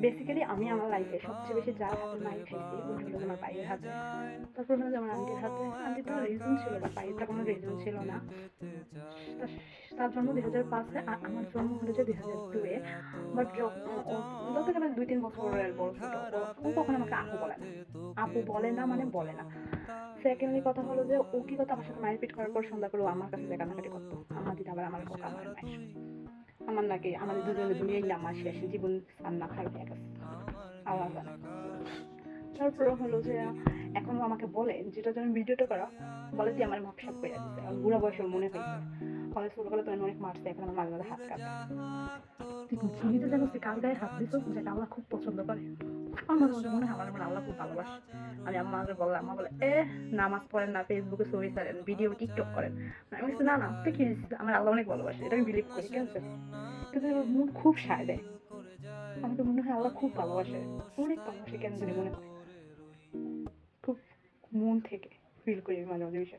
Basically আমি আমার লাইফে সবচেয়ে বেশি যার হাতে মাইর খাইছি ওটা হলো আমার পায়ের হাতে। তারপর হলো আমার আন্টির হাতে আন্টির তো রিজন ছিল না পায়েরটা কোনো রিজন ছিল না। তার- জন্ম দুই হাজার পাঁচে আর আমার জন্ম যে দুই হাজার দুয়ে। বাট যত গেলে দুই তিন বছরের বড় ও- কখনো আমাকে আপু বলে না। আপু বলে না মানে বলে না। সেকেন্ডলি কথা হলো যে ও কি কথা আমার সাথে মারপিট করার পর সন্ধ্যা করে আমার কাছে কান্নাকাটি করতো। আমার দিদি আবার আমার বোকা আমার মায়ের আমার নাকি আমাদের দুজনে দুনিয়ায় আমার শেষ জীবন রান্না খাই দেখ আলাদা তারপর হলো যে, এখনও আমাকে বলে যেটা জন্য ভিডিওটা করা। বলে যে, আমার মাপসাপ করে আর বুড়া বয়সে মনে মনে হয়েছে বলে ছোটবেলা তো অনেক মারছে, এখন আমার মাঝে মাঝে হাত কাটে তুই চিনিতে যেন তুই কার গায়ে হাত দিস যেটা আল্লাহ খুব পছন্দ করে। আমার মনে হয়, আমার আমার আল্লাহ খুব ভালোবাসে। আমি আম্মাকে বললাম, আম্মা বলে, এ, নামাজ পড়েন না ফেসবুকে ছবি ছাড়েন ভিডিও টিকটক করেন। আমি বলছি, না না, তুই কি? আমার আল্লাহ অনেক ভালোবাসে, এটা আমি বিলিভ করি আছে? কিন্তু মন খুব সায় দেয়। আমাকে মনে হয় আল্লাহ খুব ভালোবাসে, অনেক ভালোবাসে কেন জানি মনে হয়। খুব মন থেকে ফিল করি মাঝে মাঝে বিষয়